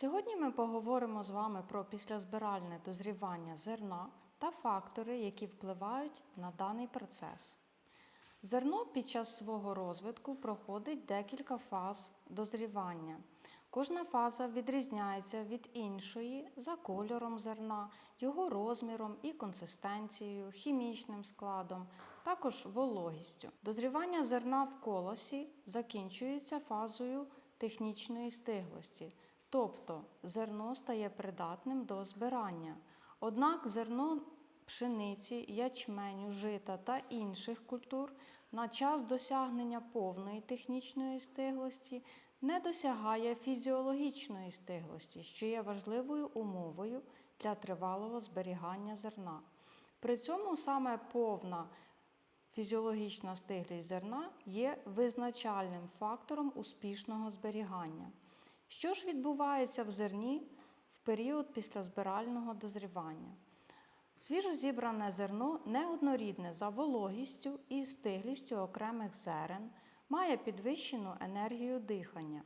Сьогодні ми поговоримо з вами про післязбиральне дозрівання зерна та фактори, які впливають на даний процес. Зерно під час свого розвитку проходить декілька фаз дозрівання. Кожна фаза відрізняється від іншої за кольором зерна, його розміром і консистенцією, хімічним складом, також вологістю. Дозрівання зерна в колосі закінчується фазою технічної стиглості, тобто зерно стає придатним до збирання. Однак зерно пшениці, ячменю, жита та інших культур на час досягнення повної технічної стиглості не досягає фізіологічної стиглості, що є важливою умовою для тривалого зберігання зерна. При цьому саме повна фізіологічна стиглість зерна є визначальним фактором успішного зберігання. Що ж відбувається в зерні в період післязбирального дозрівання? Свіжо зібране зерно неоднорідне за вологістю і стиглістю окремих зерен, має підвищену енергію дихання.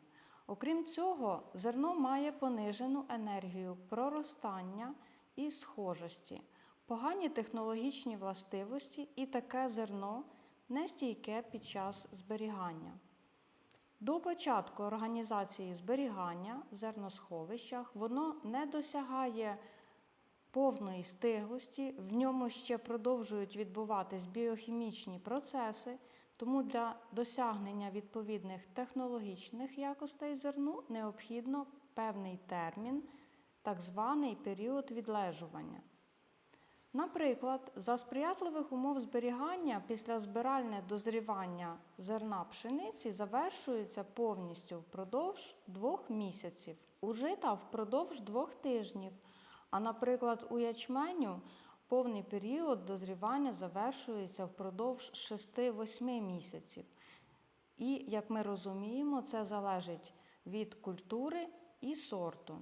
Окрім цього, зерно має понижену енергію проростання і схожості, погані технологічні властивості і таке зерно нестійке під час зберігання. До початку організації зберігання в зерносховищах воно не досягає повної стиглості, в ньому ще продовжують відбуватись біохімічні процеси, тому для досягнення відповідних технологічних якостей зерну необхідно певний термін, так званий період відлежування. Наприклад, за сприятливих умов зберігання після збиральне дозрівання зерна пшениці завершується повністю впродовж двох місяців, у жита впродовж двох тижнів. А, наприклад, у ячменю повний період дозрівання завершується впродовж 6-8 місяців. І, як ми розуміємо, це залежить від культури і сорту.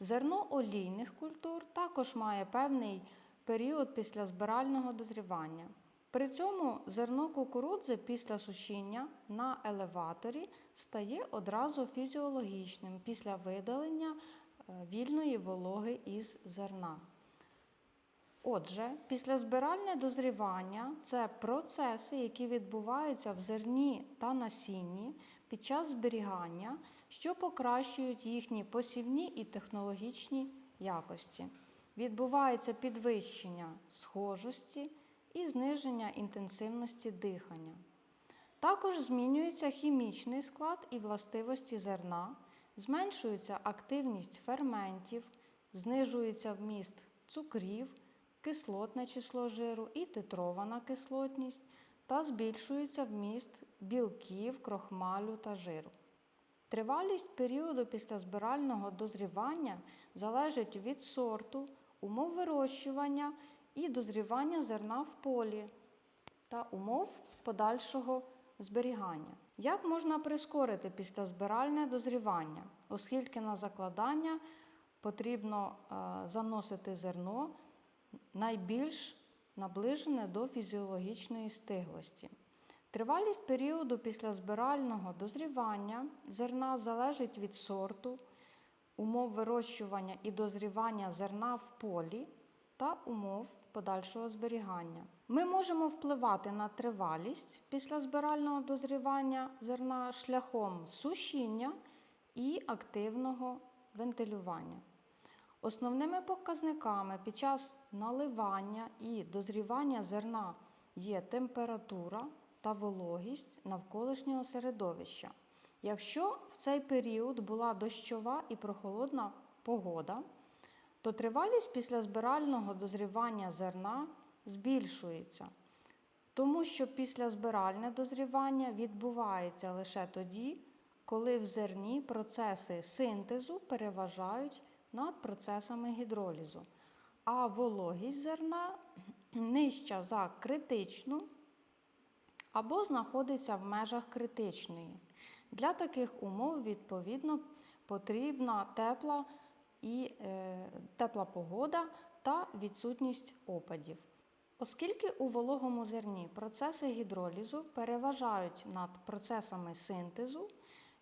Зерно олійних культур також має певний період після збирального дозрівання. При цьому зерно кукурудзи після сушіння на елеваторі стає одразу фізіологічним після видалення е, вільної вологи із зерна. Отже, післязбиральне дозрівання це процеси, які відбуваються в зерні та насінні під час зберігання, що покращують їхні посівні і технологічні якості. Відбувається підвищення схожості і зниження інтенсивності дихання. Також змінюється хімічний склад і властивості зерна, зменшується активність ферментів, знижується вміст цукрів, кислотне число жиру і титрована кислотність та збільшується вміст білків, крохмалю та жиру. Тривалість періоду післязбирального дозрівання залежить від сорту, умов вирощування і дозрівання зерна в полі та умов подальшого зберігання. Як можна прискорити післязбиральне дозрівання, оскільки на закладання потрібно е, заносити зерно найбільш наближене до фізіологічної стиглості. Тривалість періоду післязбирального дозрівання зерна залежить від сорту, умов вирощування і дозрівання зерна в полі та умов подальшого зберігання. Ми можемо впливати на тривалість післязбирального дозрівання зерна шляхом сушіння і активного вентилювання. Основними показниками під час наливання і дозрівання зерна є температура та вологість навколишнього середовища. Якщо в цей період була дощова і прохолодна погода, то тривалість післязбирального дозрівання зерна збільшується, тому що післязбиральне дозрівання відбувається лише тоді, коли в зерні процеси синтезу переважають над процесами гідролізу, а вологість зерна нижча за критичну або знаходиться в межах критичної. Для таких умов, відповідно, потрібна тепла і е, тепла погода та відсутність опадів. Оскільки у вологому зерні процеси гідролізу переважають над процесами синтезу,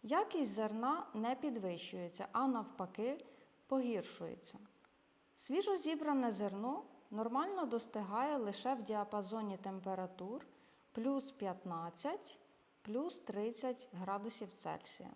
Якість зерна не підвищується, а навпаки погіршується. Свіжо зібране зерно нормально достигає лише в діапазоні температур плюс 15 плюс 30 градусів Цельсія.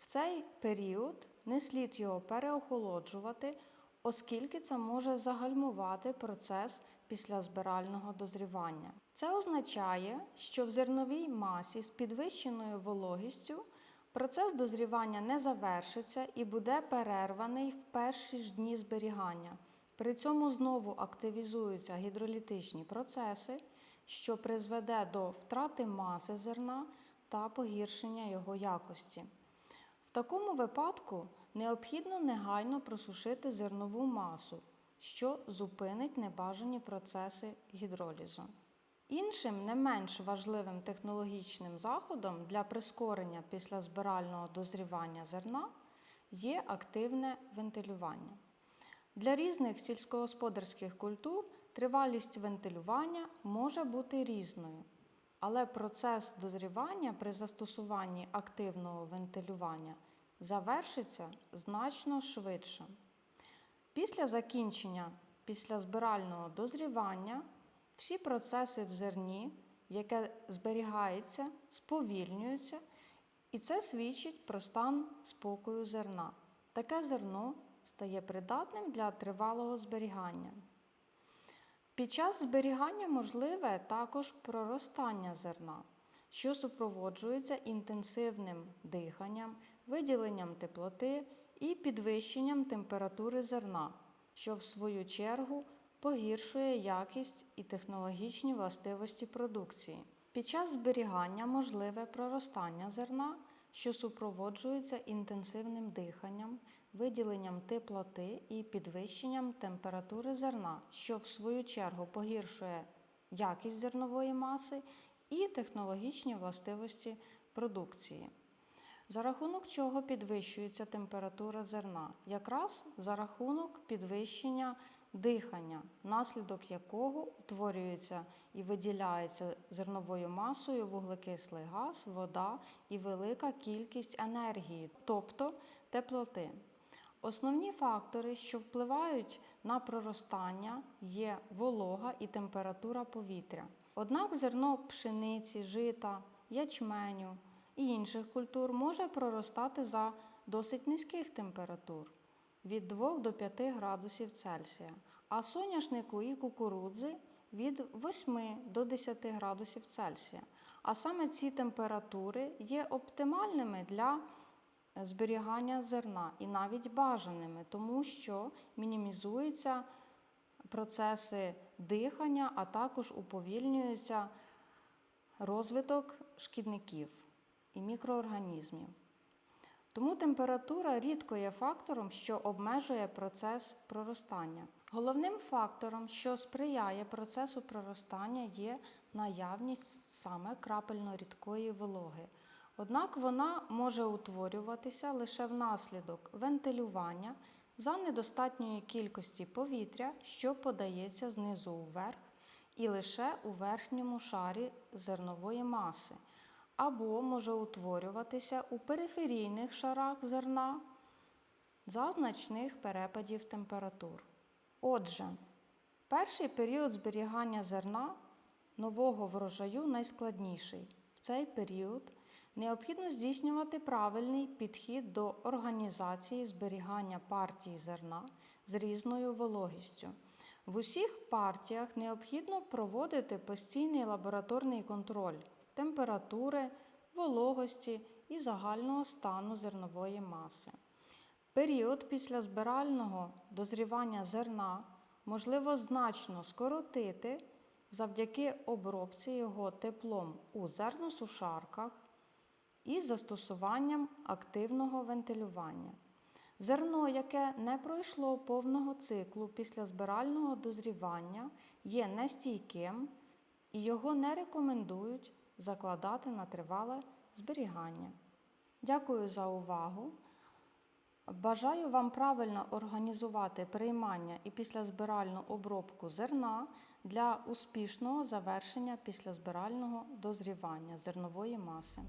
В цей період не слід його переохолоджувати, оскільки це може загальмувати процес післязбирального дозрівання. Це означає, що в зерновій масі з підвищеною вологістю процес дозрівання не завершиться і буде перерваний в перші ж дні зберігання. При цьому знову активізуються гідролітичні процеси, що призведе до втрати маси зерна та погіршення його якості. В такому випадку необхідно негайно просушити зернову масу, що зупинить небажані процеси гідролізу. Іншим не менш важливим технологічним заходом для прискорення післязбирального дозрівання зерна є активне вентилювання. Для різних сільськогосподарських культур тривалість вентилювання може бути різною, але процес дозрівання при застосуванні активного вентилювання завершиться значно швидше. Після закінчення післязбирального дозрівання всі процеси в зерні, яке зберігається, сповільнюються, і це свідчить про стан спокою зерна. Таке зерно стає придатним для тривалого зберігання. Під час зберігання можливе також проростання зерна, що супроводжується інтенсивним диханням, виділенням теплоти і підвищенням температури зерна, що в свою чергу погіршує якість і технологічні властивості продукції. Під час зберігання можливе проростання зерна, що супроводжується інтенсивним диханням, виділенням теплоти і підвищенням температури зерна, що в свою чергу погіршує якість зернової маси і технологічні властивості продукції. За рахунок чого підвищується температура зерна? Якраз за рахунок підвищення дихання, наслідок якого утворюється і виділяється зерновою масою вуглекислий газ, вода і велика кількість енергії, тобто теплоти. Основні фактори, що впливають на проростання, є волога і температура повітря. Однак зерно пшениці, жита, ячменю і інших культур може проростати за досить низьких температур від 2 до 5 градусів Цельсія, а соняшнику і кукурудзи від 8 до 10 градусів Цельсія. А саме ці температури є оптимальними для зберігання зерна і навіть бажаними, тому що мінімізуються процеси дихання, а також уповільнюється розвиток шкідників і мікроорганізмів. Тому температура рідко є фактором, що обмежує процес проростання. Головним фактором, що сприяє процесу проростання, є наявність саме крапельно рідкої вологи. Однак вона може утворюватися лише внаслідок вентилювання за недостатньої кількості повітря, що подається знизу вверх, і лише у верхньому шарі зернової маси, або може утворюватися у периферійних шарах зерна за значних перепадів температур. Отже, перший період зберігання зерна нового врожаю найскладніший. В цей період необхідно здійснювати правильний підхід до організації зберігання партій зерна з різною вологістю. В усіх партіях необхідно проводити постійний лабораторний контроль температури, вологості і загального стану зернової маси. Період після збирального дозрівання зерна можливо значно скоротити завдяки обробці його теплом у зерносушарках і застосуванням активного вентилювання. Зерно, яке не пройшло повного циклу після збирального дозрівання, є нестійким і його не рекомендують закладати на тривале зберігання. Дякую за увагу. Бажаю вам правильно організувати приймання і післязбиральну обробку зерна для успішного завершення післязбирального дозрівання зернової маси.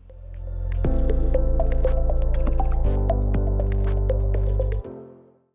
Thank you.